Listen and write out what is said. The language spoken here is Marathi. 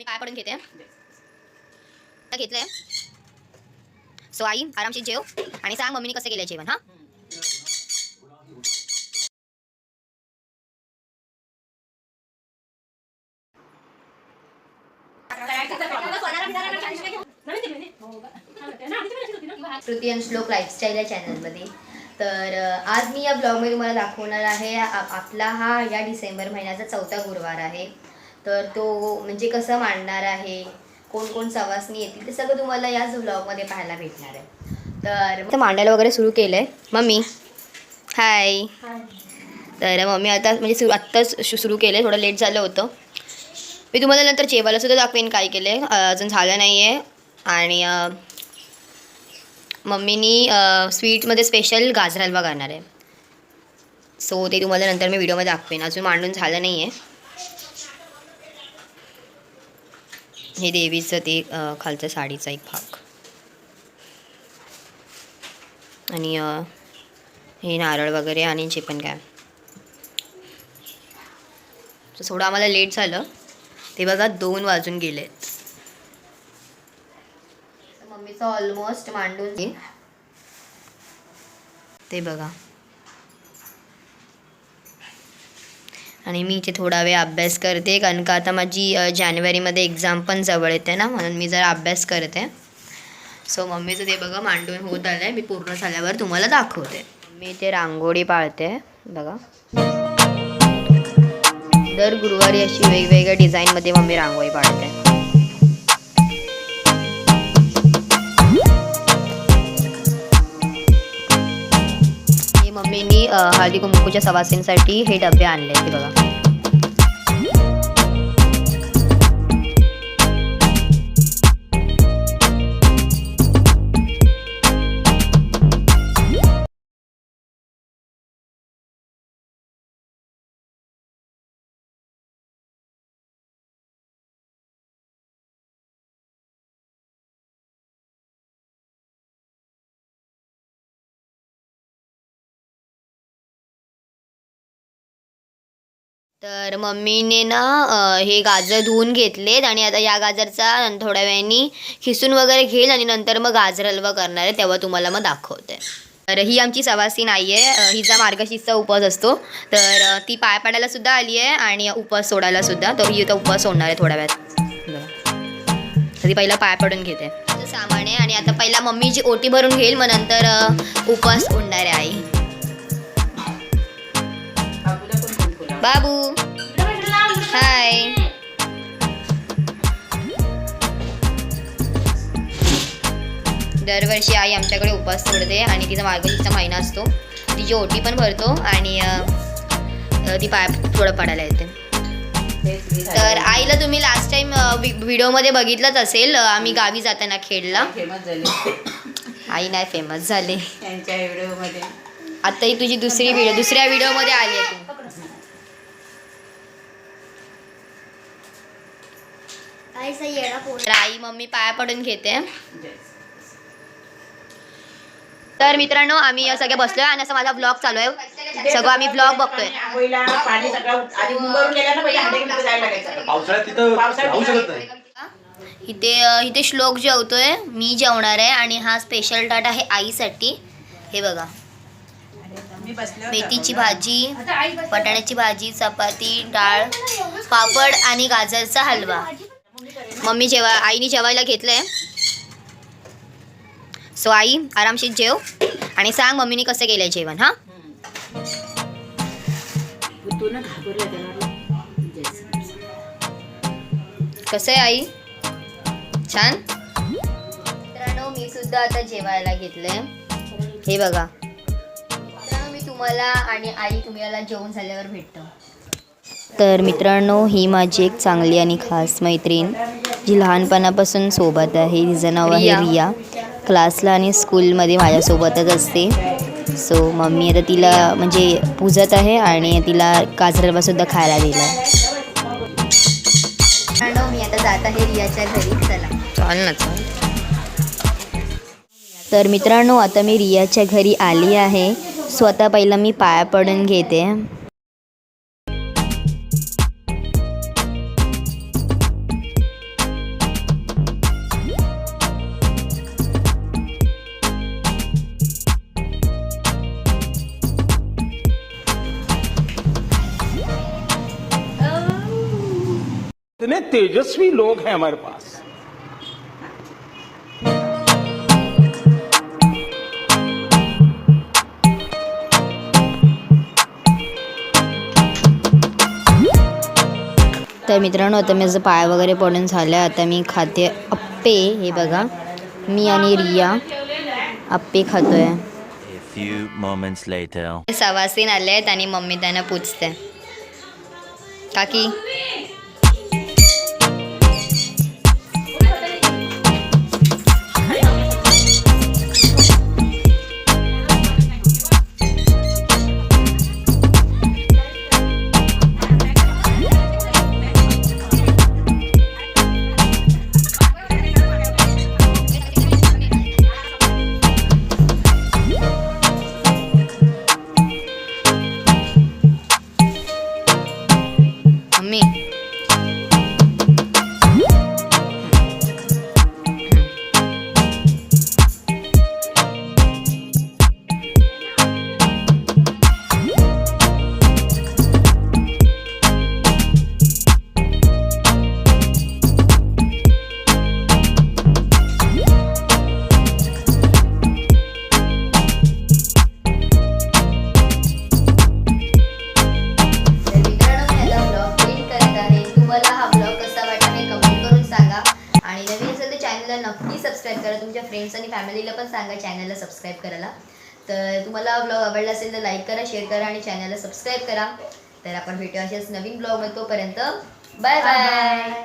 मी काय पडून घेते? घेतलंय. सो आई आरामशीर जेव आणि सांग मम्मीने कसं केलंय जेवण हा? श्रुती आणि श्लोक लाईफस्टाईल या चॅनलमध्ये तर आज मी या ब्लॉगमध्ये तुम्हाला दाखवणार आहे आपला हा या डिसेंबर महिन्याचा चौथा गुरुवार आहे. तर तो म्हणजे कसं मांडणार आहे? कोण कोण सवासनी येतील? ते सगळं तुम्हाला याच ब्लॉगमध्ये पाहायला भेटणार आहे. तर मांडायला वगैरे सुरू केलं आहे मम्मी हाय तर मम्मी आता म्हणजे सुरू आत्ताच शु- सुरू केलं आहे थोडं लेट झालं होतं. मी तुम्हाला नंतर जेवायला सुद्धा दाखवेन काय केलं आहे अजून झालं नाही आहे आणि मम्मीनी स्वीटमध्ये स्पेशल गाजर हलवा करणार आहे. सो ते तुम्हाला नंतर मी व्हिडिओमध्ये दाखवेन. अजून मांडून झालं नाही आहे हे देवीचं ते खालचं साडीचा एक भाग. आणि हे नारळ वगैरे आणि जे पण काय. थोडं आम्हाला लेट झालं. ते बघा दोन वाजून गेलेत. मम्मीचं ऑलमोस्ट मांडून ते बघा. आणि मी इथे थोडा वेळ अभ्यास करते कारण का आता माझी जानेवारीमध्ये एक्झाम पण जवळ येते ना म्हणून मी जरा अभ्यास करते. सो मम्मीचं ते बघा मांडून होत आलं आहे मी पूर्ण झाल्यावर तुम्हाला दाखवते. मी ते रांगोळी पाळते बघा. दर गुरुवारी अशी वेगवेगळ्या डिझाईनमध्ये मम्मी रांगोळी पाळते. हे हळदी कुंकूच्या सवासींसाठी हे डबे आणले ते बघा. तर मम्मीने ना हे गाजर धुवून घेतलेत आणि आता या गाजरचा थोड्या वेळाने खिसून वगैरे घेईल आणि नंतर मग गाजर हलवा करणार आहे तेव्हा तुम्हाला मग दाखवते. तर ही आमची सवासी नाही आहे हिचा मार्गशीर्षचा उपवास असतो. तर ती पाय पाडायला सुद्धा आली आहे आणि उपवास सोडायला सुद्धा तर ही आता उपवास सोडणार आहे थोड्या वेळात. ती पहिला पाय पडून घेते. सामान आहे आणि आता पहिला मम्मीची ओटी भरून घेईल मग नंतर उपवास सोडणार आहे आई. बाबू. हाय दरवर्षी आई आमच्याकडे उपवास सोडते आणि तिचा मार्गशीर्षचा महिना असतो. तिची ओटी पण भरतो आणि ती पाय थोडं पडायला येते. तर आईला तुम्ही लास्ट टाइम व्हिडिओमध्ये बघितलंच असेल आम्ही गावी जाताना खेडला. आई नाही फेमस झाले. त्यांच्या व्हिडिओमध्ये. आता ही तुझी दुसरी व्हिडिओ दुसऱ्या व्हिडिओमध्ये आली आहे तू. तर आई मम्मी पाया पडून घेते. तर मित्रांनो आम्ही सगळे बसलोय आणि असं माझा ब्लॉग चालू आहे. सगळं आम्ही ब्लॉग बघतोय. इथे इथे श्लोक जेवतोय. मी जेवणार आहे आणि हा स्पेशल टाट आहे आईसाठी. हे बघा. मेथीची भाजी बटाट्याची भाजी चपाती डाळ पापड आणि गाजरचा हलवा. मम्मी जेवा आईने जेवायला घेतलंय. सो आई आरामशीर जेव. आणि सांग मम्मीने कसं केलंय जेवण हा? कसं आहे आई? छान? मित्रांनो मी सुद्धा आता जेवायला घेतलंय. हे बघा. मित्रांनो मी तुम्हाला आणि आई तुम्हाला जेवण झाल्यावर भेटतो. तर मित्रांनो ही माझी एक चांगली आणि खास मैत्रीण. जी लहानपणापासून सोबत आहे. तिचं नाव आहे रिया. क्लासला आणि स्कूलमध्ये माझ्यासोबतच असते. सो मम्मी आता तिला म्हणजे पूजत आहे आणि तिला गाजर सुद्धा खायला दिला मी आता जात आहे रियाच्या घरी. चला. चाल ना चाल. तर मित्रांनो आता मी रियाच्या घरी आली आहे. स्वतः पहिला मी पाया पडून घेते. तेजस्वी लोग हैं हमारे पास। तर मित्रांनो आता माझं पाय वगैरे पडून झालं. आता मी खाते अप्पे हे बघा. मी आणि रिया अप्पे खातोय. Few moments later. सवासीन आले आहेत आणि मम्मी त्यांना पूछते काकी? चॅनलला नक्की सबस्क्राईब करा. तुमच्या फ्रेंड्स आणि फॅमिलीला पण सांगा चॅनलला सबस्क्राईब करायला. तर तुम्हाला ब्लॉग आवडला असेल तर लाईक करा शेअर करा आणि चॅनलला सबस्क्राईब करा. तर आपण भेटू अशाच नवीन ब्लॉग तोपर्यंत. Bye bye